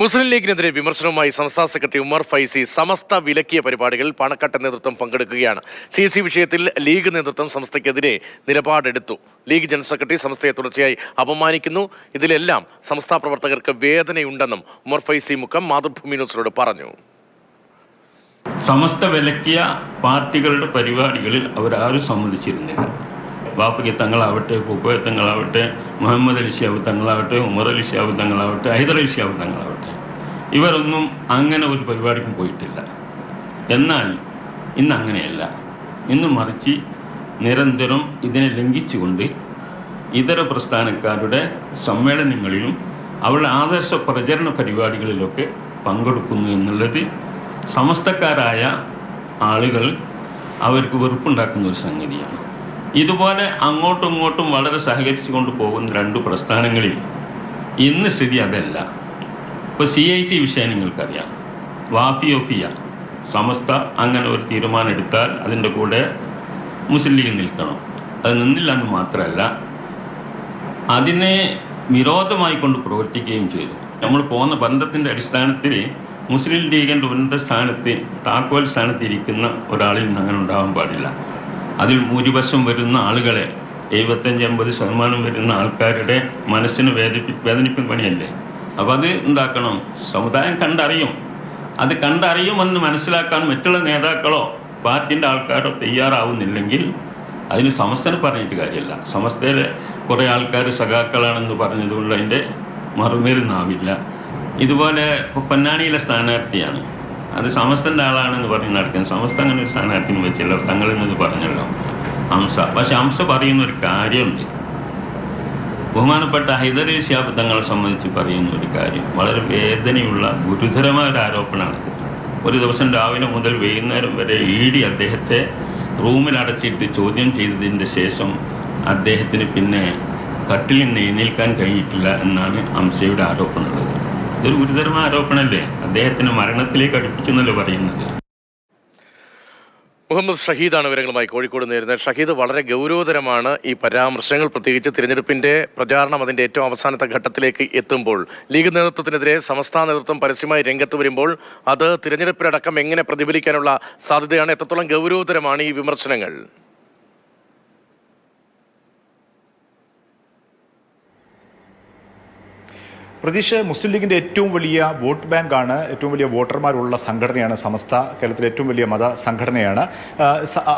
മുസ്ലിം ലീഗിനെതിരെ വിമർശനവുമായി സംസ്ഥാന സെക്രട്ടറി ഉമർ ഫൈസി സമസ്ത വിലക്കിയ പരിപാടികളിൽ പണക്കട്ട നേതൃത്വം പങ്കെടുക്കുകയാണ്. സി സി വിഷയത്തിൽ ലീഗ് നേതൃത്വം സംസ്ഥയ്ക്കെതിരെ നിലപാടെടുത്തു. ലീഗ് ജനറൽ സെക്രട്ടറി സംസ്ഥയെ തുടർച്ചയായി അപമാനിക്കുന്നു. ഇതിലെല്ലാം സംസ്ഥാ പ്രവർത്തകർക്ക് വേദനയുണ്ടെന്നും ഉമർ ഫൈസി മുഖം മാതൃഭൂമി ന്യൂസിനോട് പറഞ്ഞു. സമസ്ത വിലക്കിയ പാർട്ടികളുടെ പരിപാടികളിൽ അവരാരും സമ്മതിച്ചിരുന്നില്ല. ബാപ്പയ്ക്ക് തങ്ങളാവട്ടെ പൂക്കോയ തങ്ങളാവട്ടെ മുഹമ്മദ് അലി ഷിയാബ് തങ്ങളാവട്ടെ ഉമർ അലി ഷിയാബ് തങ്ങളാവട്ടെ ഹൈദർ അലി ഷിയാബ് തങ്ങളാവട്ടെ. ഇവരൊന്നും അങ്ങനെ ഒരു പരിപാടിക്കും പോയിട്ടില്ല. എന്നാൽ ഇന്ന് അങ്ങനെയല്ല. ഇന്ന് മറിച്ച് നിരന്തരം ഇതിനെ ലംഘിച്ചുകൊണ്ട് ഇതര പ്രസ്ഥാനക്കാരുടെ സമ്മേളനങ്ങളിലും അവരുടെ ആദർശ പ്രചരണ പരിപാടികളിലൊക്കെ പങ്കെടുക്കുന്നു എന്നുള്ളത് സമസ്തക്കാരായ ആളുകൾ അവർക്ക് വെറുപ്പുണ്ടാക്കുന്ന ഒരു സംഗതിയാണ്. ഇതുപോലെ അങ്ങോട്ടും ഇങ്ങോട്ടും വളരെ സഹകരിച്ചു കൊണ്ട് പോകുന്ന രണ്ട് പ്രസ്ഥാനങ്ങളിൽ ഇന്ന് സ്ഥിതി അതല്ല. ഇപ്പോൾ സി ഐ സി വിഷയം നിങ്ങൾക്കറിയാം. വാഫിയോഫിയ സമസ്ത അങ്ങനെ ഒരു തീരുമാനം എടുത്താൽ അതിന്റെ കൂടെ മുസ്ലിം ലീഗ് നിൽക്കണം. അത് നിന്നില്ല എന്ന് മാത്രമല്ല അതിനെ വിരോധമായി കൊണ്ട് പ്രവർത്തിക്കുകയും ചെയ്തു. നമ്മൾ പോകുന്ന ബന്ധത്തിന്റെ അടിസ്ഥാനത്തിൽ മുസ്ലിം ലീഗിന്റെ ഉന്നത സ്ഥാനത്ത് താക്കോൽ സ്ഥാനത്ത് ഇരിക്കുന്ന ഒരാളിൽ നിന്ന് അങ്ങനെ ഉണ്ടാകാൻ പാടില്ല. അതിൽ ഭൂരിപക്ഷം വരുന്ന ആളുകളെ എഴുപത്തഞ്ച് അമ്പത് ശതമാനം വരുന്ന ആൾക്കാരുടെ മനസ്സിന് വേദി വേദനിപ്പിക്കുന്ന പണിയല്ലേ? അപ്പോൾ അത് എന്താക്കണം? സമുദായം കണ്ടറിയും. അത് കണ്ടറിയുമെന്ന് മനസ്സിലാക്കാൻ മറ്റുള്ള നേതാക്കളോ പാർട്ടിന്റെ ആൾക്കാരോ തയ്യാറാവുന്നില്ലെങ്കിൽ അതിന് സമസ്തനെ പറഞ്ഞിട്ട് കാര്യമല്ല. സമസ്തയിലെ കുറേ ആൾക്കാർ സഖാക്കളാണെന്ന് പറഞ്ഞതുകൊണ്ട് അതിന്റെ മറുമേറുന്നാവില്ല ഇതുപോലെ പൊന്നാനിയിലെ സ്ഥാനാർത്ഥിയാണ്. അത് സമസ്തന്റെ ആളാണെന്ന് പറഞ്ഞ് നടക്കുന്നത് സമസ്ത അങ്ങനെ ഒരു സ്ഥാനാർത്ഥിന് വെച്ചില്ല. തങ്ങൾ എന്നത് പറഞ്ഞല്ലോ. ഹംസ. പക്ഷെ ഹംസ പറയുന്ന ഒരു കാര്യമുണ്ട്. ബഹുമാനപ്പെട്ട ഹൈദർ തങ്ങളെ സംബന്ധിച്ച് പറയുന്ന ഒരു കാര്യം. വളരെ വേദനയുള്ള ഗുരുതരമായ ഒരു ആരോപണമാണ്. ഒരു ദിവസം രാവിലെ മുതൽ വൈകുന്നേരം വരെ ഡി അദ്ദേഹത്തെ റൂമിൽ അടച്ചിട്ട് ചോദ്യം ചെയ്തതിന്റെ ശേഷം അദ്ദേഹത്തിന് പിന്നെ കട്ടിൽ നിന്ന് എഴുന്നേൽക്കാൻ കഴിഞ്ഞിട്ടില്ല എന്നാണ് ഹംസയുടെ ആരോപണമുള്ളത് ഇതൊരു ഗുരുതരമായ ആരോപണമല്ലേ? അദ്ദേഹത്തിന് മരണത്തിലേക്ക് അടുപ്പിച്ചെന്നല്ലേ പറയുന്നത്. മുഹമ്മദ് ഷഹീദാണ് വിവരങ്ങളുമായി കോഴിക്കോട് നേരുന്നത് ഷഹീദ് വളരെ ഗൗരവതരമാണ് ഈ പരാമർശങ്ങൾ പ്രത്യേകിച്ച് തിരഞ്ഞെടുപ്പിന്റെ പ്രചാരണം അതിന്റെ ഏറ്റവും അവസാനത്തെ ഘട്ടത്തിലേക്ക് എത്തുമ്പോൾ. ലീഗ് നേതൃത്വത്തിനെതിരെ സംസ്ഥാന നേതൃത്വം പരസ്യമായി രംഗത്ത് വരുമ്പോൾ അത് തിരഞ്ഞെടുപ്പിലടക്കം എങ്ങനെ പ്രതിഫലിക്കാനുള്ള സാധ്യതയാണ് എത്രത്തോളം ഗൗരവതരമാണ് ഈ വിമർശനങ്ങൾ. പ്രതീക്ഷ മുസ്ലിം ലീഗിന്റെ ഏറ്റവും വലിയ വോട്ട് ബാങ്കാണ് ഏറ്റവും വലിയ വോട്ടർമാരുള്ള സംഘടനയാണ് സമസ്ത കേരളത്തിലെ ഏറ്റവും വലിയ മത സംഘടനയാണ്.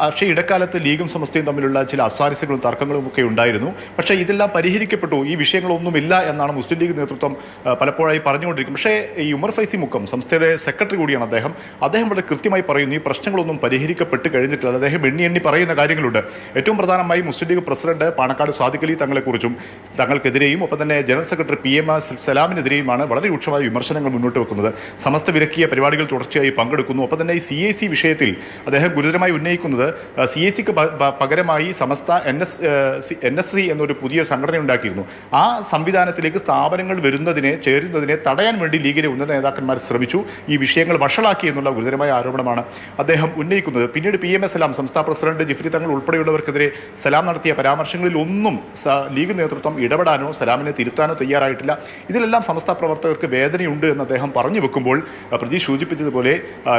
പക്ഷേ ഇടക്കാലത്ത് ലീഗും സമസ്തയും തമ്മിലുള്ള ചില അസ്വാരസ്യങ്ങളും തർക്കങ്ങളും ഒക്കെ ഉണ്ടായിരുന്നു. പക്ഷേ ഇതെല്ലാം പരിഹരിക്കപ്പെട്ടു. ഈ വിഷയങ്ങളൊന്നുമില്ല എന്നാണ് മുസ്ലിം ലീഗ് നേതൃത്വം പലപ്പോഴായി പറഞ്ഞുകൊണ്ടിരിക്കും. പക്ഷേ ഈ ഉമർ ഫൈസി മുക്കം സംസ്ഥയുടെ സെക്രട്ടറി കൂടിയാണ് അദ്ദേഹം. അദ്ദേഹം വളരെ കൃത്യമായി പറയുന്നു ഈ പ്രശ്നങ്ങളൊന്നും പരിഹരിക്കപ്പെട്ട് കഴിഞ്ഞിട്ടില്ല. അദ്ദേഹം എണ്ണി എണ്ണി പറയുന്ന കാര്യങ്ങളുണ്ട്. ഏറ്റവും പ്രധാനമായി മുസ്ലിം ലീഗ് പ്രസിഡന്റ് പാണക്കാട് സ്വാദിഖലി തങ്ങളെക്കുറിച്ചും തങ്ങൾക്കെതിരെയും ഒപ്പം തന്നെ ജനറൽ സെക്രട്ടറി പി എം സലാമിനെതിരെയുമാണ് വളരെ രൂക്ഷമായ വിമർശനങ്ങൾ മുന്നോട്ട് വെക്കുന്നത്. സമസ്ത വിലക്കിയ പരിപാടികൾ തുടർച്ചയായി പങ്കെടുക്കുന്നു. ഒപ്പം തന്നെ ഈ സി എ സി വിഷയത്തിൽ അദ്ദേഹം ഗുരുതരമായി ഉന്നയിക്കുന്നത് സി എ സിക്ക് പകരമായി Samastha N S N S C എന്നൊരു പുതിയ സംഘടന ഉണ്ടാക്കിയിരുന്നു. ആ സംവിധാനത്തിലേക്ക് സ്ഥാപനങ്ങൾ വരുന്നതിനെ ചേരുന്നതിനെ തടയാൻ വേണ്ടി ലീഗിലെ ഉന്നത നേതാക്കന്മാർ ശ്രമിച്ചു. ഈ വിഷയങ്ങൾ വഷളാക്കി എന്നുള്ള ഗുരുതരമായ ആരോപണമാണ് അദ്ദേഹം ഉന്നയിക്കുന്നത്. പിന്നീട് പി എം എസ് സലാം സംസ്ഥാന പ്രസിഡന്റ് ജിഫ്രി തങ്ങൾ ഉൾപ്പെടെയുള്ളവർക്കെതിരെ സലാം നടത്തിയ പരാമർശങ്ങളിൽ ഒന്നും ലീഗ് നേതൃത്വം ഇടപെടാനോ സലാമിനെ തിരുത്താനോ തയ്യാറായിട്ടില്ല. ഇതിലെല്ലാം സമസ്ത പ്രവർത്തകർക്ക് വേദനയുണ്ട് എന്ന് അദ്ദേഹം പറഞ്ഞു വെക്കുമ്പോൾ ആ, പ്രതീഷ് സൂചിപ്പിച്ചതുപോലെ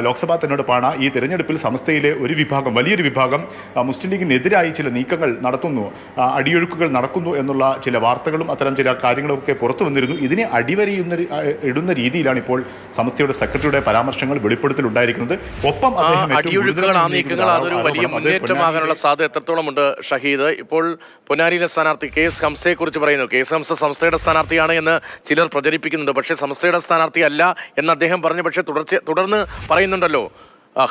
ലോക്സഭാ തെരഞ്ഞെടുപ്പാണ് ഈ തെരഞ്ഞെടുപ്പിൽ സമസ്തയിലെ ഒരു വിഭാഗം വലിയൊരു വിഭാഗം മുസ്ലിം ലീഗിനെതിരായി ചില നീക്കങ്ങൾ നടത്തുന്നു അടിയൊഴുക്കുകൾ നടക്കുന്നു എന്നുള്ള ചില വാർത്തകളും അത്തരം ചില കാര്യങ്ങളൊക്കെ പുറത്തു വന്നിരുന്നു. ഇതിനെ അടിവരയുന്ന ഇടുന്ന രീതിയിലാണ് ഇപ്പോൾ സമസ്തയുടെ സെക്രട്ടറിയുടെ പരാമർശങ്ങൾ വെളിപ്പെടുത്തലുണ്ടായിരിക്കുന്നത് ഒപ്പം ആ അദ്ദേഹം ഏറ്റവും അടിയൊഴുക്കുകൾ ആ നീക്കങ്ങൾ അതൊരു വലിയ മുന്നേറ്റമാകാനുള്ള എത്രത്തോളമുണ്ട് ഷഹീദ്? ഇപ്പോൾ പൊന്നാനിയിലെ സ്ഥാനാർത്ഥി കെ എസ് ഹംസയെ കുറിച്ച് പറയുന്നു. കെ എസ് ഹംസ സംസ്ഥയുടെ സ്ഥാനാർത്ഥിയാണ് എന്ന് ചിലർ പ്രചരിപ്പിക്കുന്നുണ്ട്. പക്ഷേ സംസ്ഥയുടെ സ്ഥാനാർത്ഥി അല്ല എന്ന് അദ്ദേഹം പറഞ്ഞു. പക്ഷേ തുടർച്ച തുടർന്ന് പറയുന്നുണ്ടല്ലോ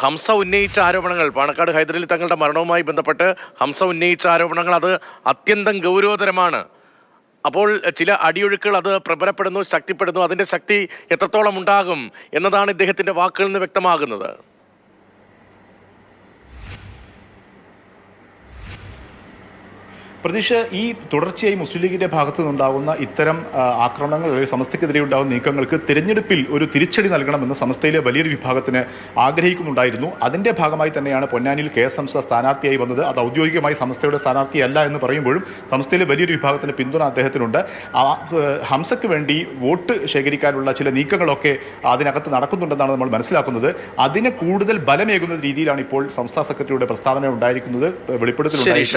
ഹംസ ഉന്നയിച്ച ആരോപണങ്ങൾ. പാണക്കാട് ഹൈദരലി തങ്ങളുടെ മരണവുമായി ബന്ധപ്പെട്ട് ഹംസ ഉന്നയിച്ച ആരോപണങ്ങൾ അത് അത്യന്തം ഗൗരവതരമാണ്. അപ്പോൾ ചില അടിയൊഴുക്കുകൾ അത് പ്രബലപ്പെടുന്നു ശക്തിപ്പെടുന്നു. അതിന്റെ ശക്തി എത്രത്തോളം ഉണ്ടാകും എന്നതാണ് ഇദ്ദേഹത്തിന്റെ വാക്കുകളിൽ നിന്ന് വ്യക്തമാകുന്നത്. പ്രതീക്ഷ ഈ തുടർച്ചയായി മുസ്ലിം ലീഗിന്റെ ഭാഗത്തു നിന്നുണ്ടാകുന്ന ഇത്തരം ആക്രമണങ്ങൾ അല്ലെങ്കിൽ സമസ്തക്കെതിരെ ഉണ്ടാകുന്ന നീക്കങ്ങൾക്ക് തിരഞ്ഞെടുപ്പിൽ ഒരു തിരിച്ചടി നൽകണമെന്ന് സമസ്തയിലെ വലിയൊരു വിഭാഗത്തിന് ആഗ്രഹിക്കുന്നുണ്ടായിരുന്നു. അതിന്റെ ഭാഗമായി തന്നെയാണ് പൊന്നാനിയിൽ കെ എസ് എംസ സ്ഥാനാർത്ഥിയായി വന്നത്. അത് ഔദ്യോഗികമായി സമസ്തയുടെ സ്ഥാനാർത്ഥിയല്ല എന്ന് പറയുമ്പോഴും സംസ്ഥയിലെ വലിയൊരു വിഭാഗത്തിന് പിന്തുണ അദ്ദേഹത്തിനുണ്ട്. ഹംസയ്ക്ക് വേണ്ടി വോട്ട് ശേഖരിക്കാനുള്ള ചില നീക്കങ്ങളൊക്കെ അതിനകത്ത് നടക്കുന്നുണ്ടെന്നാണ് നമ്മൾ മനസ്സിലാക്കുന്നത്. അതിന് കൂടുതൽ ബലമേകുന്ന രീതിയിലാണ് ഇപ്പോൾ സംസ്ഥാന സെക്രട്ടറിയുടെ പ്രസ്താവന ഉണ്ടായിരിക്കുന്നത്. ഉണ്ടായിരിക്കുന്നത്